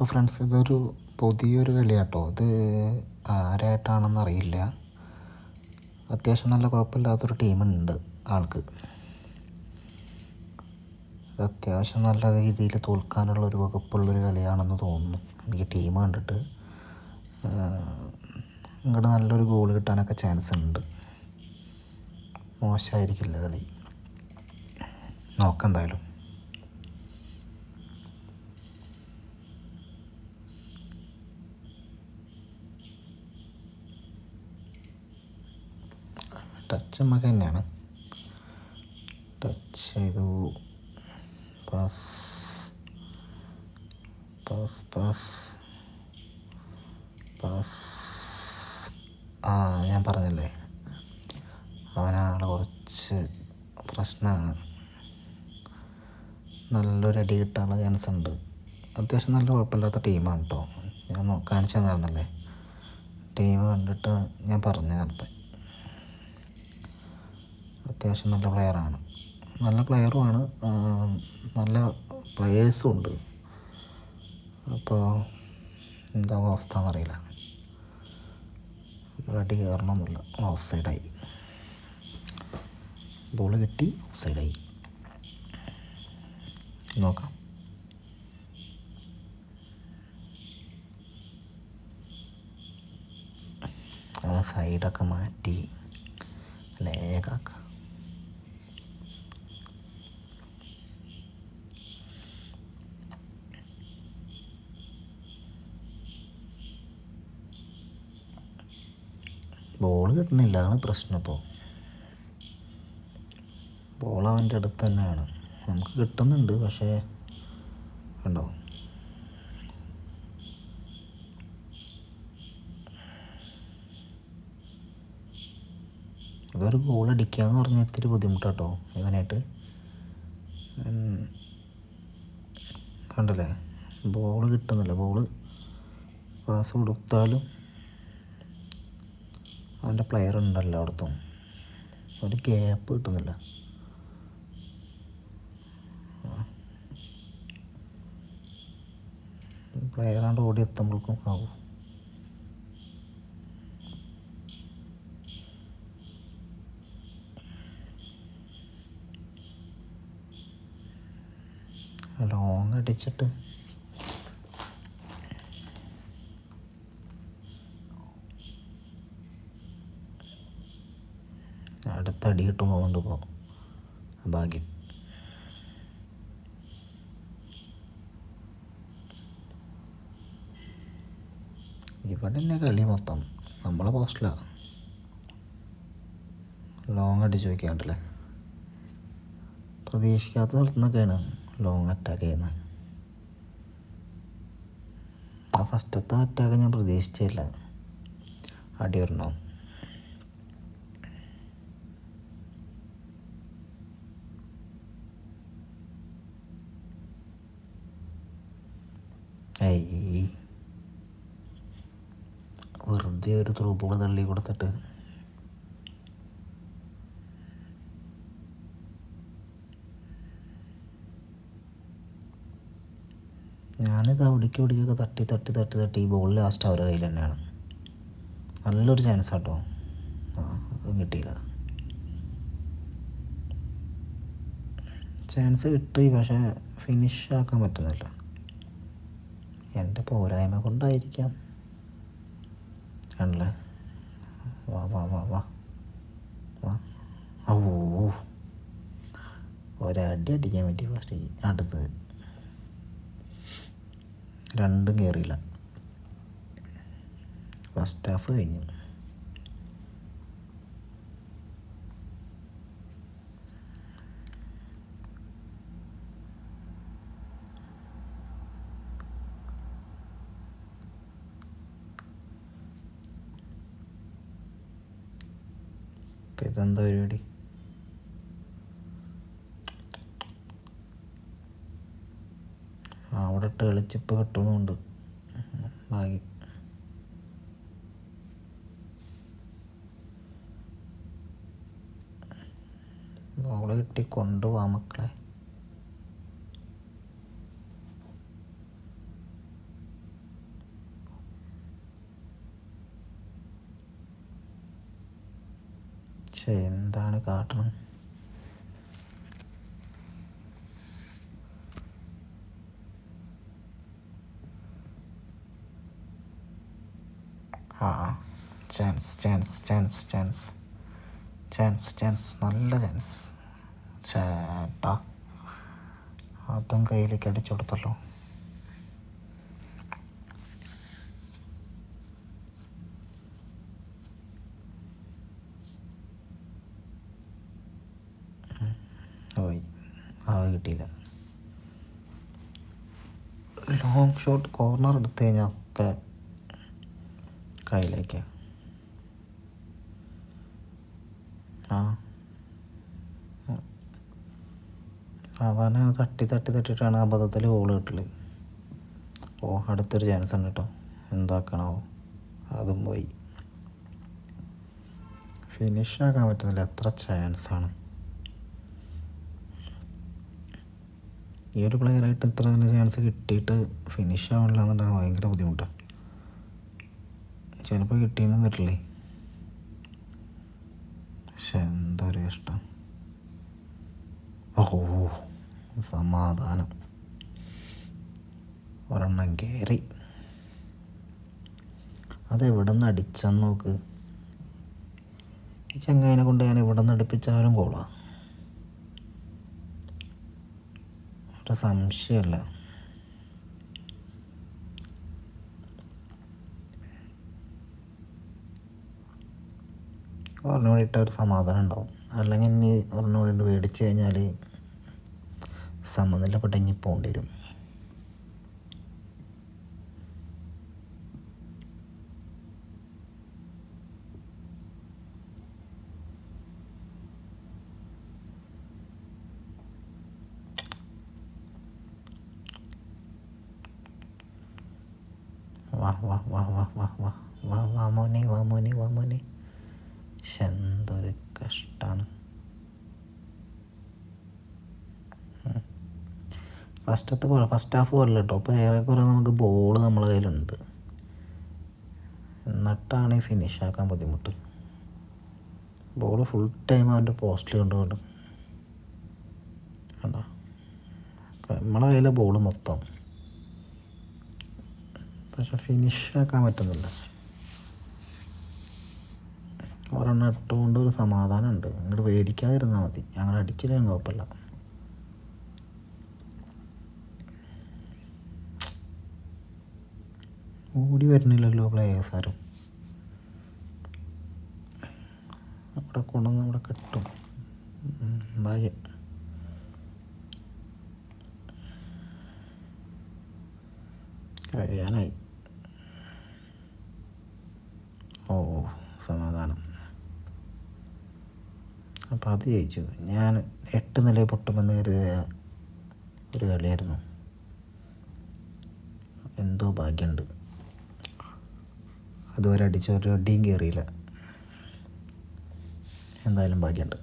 അപ്പോൾ ഫ്രണ്ട്സ് ഇതൊരു പുതിയൊരു കളിയാട്ടോ. ഇത് ആരായിട്ടാണെന്ന് അറിയില്ല അത്യാവശ്യം നല്ല കുഴപ്പമില്ലാത്തൊരു ടീമുണ്ട് ആൾക്ക്. അത്യാവശ്യം നല്ല രീതിയിൽ തോൽക്കാനുള്ള ഒരു വകുപ്പുള്ളൊരു കളിയാണെന്ന് തോന്നുന്നു. എനിക്ക് ടീം കണ്ടിട്ട്. ഇങ്ങോട്ട് നല്ലൊരു ഗോൾ കിട്ടാനൊക്കെ ചാൻസ് ഉണ്ട്. മോശമായിരിക്കില്ല കളി. നോക്കാം എന്തായാലും. ടച്ച് നമുക്ക് തന്നെയാണ്. ടച്ച് ചെയ്തു. പാസ് പാസ് പാസ് പാസ് ആ ഞാൻ പറഞ്ഞല്ലേ? അവനാണ് കുറച്ച് പ്രശ്നമാണ്. നല്ലൊരു അടി കിട്ടാനുള്ള ചാൻസ് ഉണ്ട്. അത്യാവശ്യം നല്ല കുഴപ്പമില്ലാത്ത ടീമാണ് കേട്ടോ ഞാൻ കാണിച്ചു തന്നായിരുന്നല്ലേ? ടീം കണ്ടിട്ട് ഞാൻ പറഞ്ഞു നേരത്തെ. അത്യാവശ്യം നല്ല പ്ലെയറാണ് നല്ല പ്ലെയറുമാണ് നല്ല പ്ലെയേഴ്സും ഉണ്ട്. അപ്പോൾ എന്താ അവസ്ഥ എന്നറിയില്ല. അടി കയറണമെന്നില്ല ഓഫ് സൈഡായി ബോൾ കിട്ടി ഓഫ് സൈഡായി നോക്കാം. സൈഡൊക്കെ മാറ്റി ലേഗാക്കാം ബോൾ കിട്ടണില്ല അതാണ് പ്രശ്നം ഇപ്പോൾ ബോൾ അവന്റെ അടുത്ത് തന്നെയാണ്. നമുക്ക് കിട്ടുന്നുണ്ട് പക്ഷേ കണ്ടോ? അതൊരു ഗോൾ അടിക്കുക എന്ന് പറഞ്ഞാൽ ഇത്തിരി ബുദ്ധിമുട്ടാട്ടോ ഇവനായിട്ട്. കണ്ടല്ലേ? ബോൾ കിട്ടുന്നില്ല ബോൾ പാസ് കൊടുത്താലും അവന്റെ പ്ലെയർ ഉണ്ടല്ലോ അവിടത്തും. ഒരു ഗ്യാപ്പ് കിട്ടുന്നില്ല. പ്ലെയറാണ്ട് ഓടി എത്തുമ്പോഴേക്കും ആവും. ലോങ് അടിച്ചിട്ട് അടി കിട്ടും പോകുന്നുണ്ട് ഇപ്പോൾ ഭാഗ്യം. ഇവിടെ തന്നെ കളി മൊത്തം. നമ്മളെ പോസ്റ്റിലാണ് ലോങ് അടിച്ച് നോക്കിയാണ്ടല്ലേ പ്രതീക്ഷിക്കാത്ത സ്ഥലത്തു നിന്നൊക്കെയാണ് ലോങ് അറ്റാക്ക് ചെയ്യുന്നത് ആ ഫസ്റ്റത്തെ അറ്റാക്ക് ഞാൻ പ്രതീക്ഷിച്ചില്ല അടി വരണോ? ഏയ് വെറുതെ ഒരു ത്രൂ ബോൾ തള്ളി കൊടുത്തിട്ട്. ഞാനിത് അവിടേക്ക് ഇവിടേക്കൊക്കെ തട്ടി തട്ടി തട്ടി തട്ടി ഈ ബോൾ ലാസ്റ്റ് അവരുടെ കയ്യിൽ തന്നെയാണ്. നല്ലൊരു ചാൻസ് ആട്ടോ. ആ കിട്ടിയില്ല. ചാൻസ് കിട്ടി പക്ഷേ ഫിനിഷ് ആക്കാൻ പറ്റുന്നില്ല. എന്റെ പോരായ്മ കൊണ്ടായിരിക്കാം. കണ്ടല്ലേ വാ വാ വാ വാ. വാ. ഓ ഒരടി അടിക്കാൻ പറ്റി ഫസ്റ്റ് അടുത്തത് രണ്ടും കയറിയില്ല ഫസ്റ്റ് ഹാഫ് കഴിഞ്ഞു. ഇതെന്താ പരിപാടി? അവിടെ ഇട്ട് കളിച്ചിപ്പോൾ കിട്ടുന്നുണ്ട്. ഭാഗ്യം ബോൾ കിട്ടി കൊണ്ടുപോവാ മക്കളെ. പക്ഷെ എന്താണ് കാട്ടണം ആ. Chance chance chance chance. Chance chance. നല്ല ചാൻസ്. ചേട്ടാ അതും കയ്യിലേക്ക് അടിച്ചു കൊടുത്തല്ലോ പോയി ആ കിട്ടിയില്ല ലോങ് ഷോട്ട് കോർണർ എടുത്തു കഴിഞ്ഞാൽ ഒക്കെ കയ്യിലേക്ക്. ആ. അവനെ തട്ടി തട്ടി തട്ടിയിട്ടാണ് അബദ്ധത്തിൽ ഗോൾ കിട്ടൽ. ഓ അടുത്തൊരു ചാൻസ് ഉണ്ട് കേട്ടോ എന്താക്കണോ? അതും പോയി. ഫിനിഷ് ആക്കാൻ പറ്റുന്നില്ല. എത്ര ചാൻസാണ് ഈ ഒരു പ്ലെയറായിട്ട് ഇത്ര തന്നെ ചാൻസ് കിട്ടിയിട്ട് ഫിനിഷ് ആവണില്ല എന്നുണ്ടെങ്കിൽ ഭയങ്കര ബുദ്ധിമുട്ടാണ് ചിലപ്പോൾ കിട്ടിയെന്ന് വരില്ലേ? പക്ഷെ എന്താ പറയുക ഇഷ്ടം ഓ സമാധാനം. ഒരെണ്ണം കയറി അതെവിടെ നിന്ന് അടിച്ചെന്ന് നോക്ക്. ഈ ചങ്ങായിനെ കൊണ്ട് ഞാൻ ഇവിടെ നിന്ന് അടുപ്പിച്ചാലും കോളാ ഒരു സംശയമല്ല. ഒരെണ്ണം കൂടി ഒരു സമാധാനം ഉണ്ടാവും. അല്ലെങ്കിൽ ഇനി ഒരെണ്ണം കൂടി മേടിച്ച് കഴിഞ്ഞാൽ സമനിലപ്പെട്ട് ഇനി പോകേണ്ടി വരും. വാ വാ വാ വാ വാ വാ വാ വാ മോനെ വാ മോനെ വാ മോനെ ഫസ്റ്റത്തെ പോലെ ഫസ്റ്റ് ഹാഫ് പോലെ കേട്ടോ അപ്പോൾ ഏറെക്കുറെ നമുക്ക് ബോൾ നമ്മളെ കയ്യിലുണ്ട് എന്നിട്ടാണ് ഈ ഫിനിഷ് ആക്കാൻ ബുദ്ധിമുട്ട് ബോൾ ഫുൾ ടൈം അവന്റെ പോസ്റ്റിൽ കൊണ്ടുകൊണ്ട് കണ്ടോ നമ്മളെ കയ്യിലെ ബോൾ മൊത്തം പക്ഷെ ഫിനിഷ് ആക്കാൻ പറ്റുന്നില്ല. ഒരെണ്ണം ഇട്ടുകൊണ്ട് ഒരു സമാധാനമുണ്ട്. ഇങ്ങോട്ട് പേടിക്കാതിരുന്നാൽ മതി. ഞങ്ങൾ അടിച്ചില്ലെങ്കിൽ കുഴപ്പമില്ല ഓടി വരുന്നില്ലല്ലോ പ്ലേയേഴ്സ് ആരും. അവിടെ കൊണ്ടുവന്ന് അവിടെ കിട്ടും. ഭാഗ്യം കഴിയാനായി. ഓ സമാധാനം. അപ്പോൾ അത് ജയിച്ചു. ഞാൻ എട്ട് നില പൊട്ടുമെന്ന് കരുതിയ ഒരു കളിയായിരുന്നു. എന്തോ ഭാഗ്യമുണ്ട് അതുവരെ അടിച്ച ഒരു അടിയും കയറിയില്ല എന്തായാലും ഭാഗ്യമുണ്ട്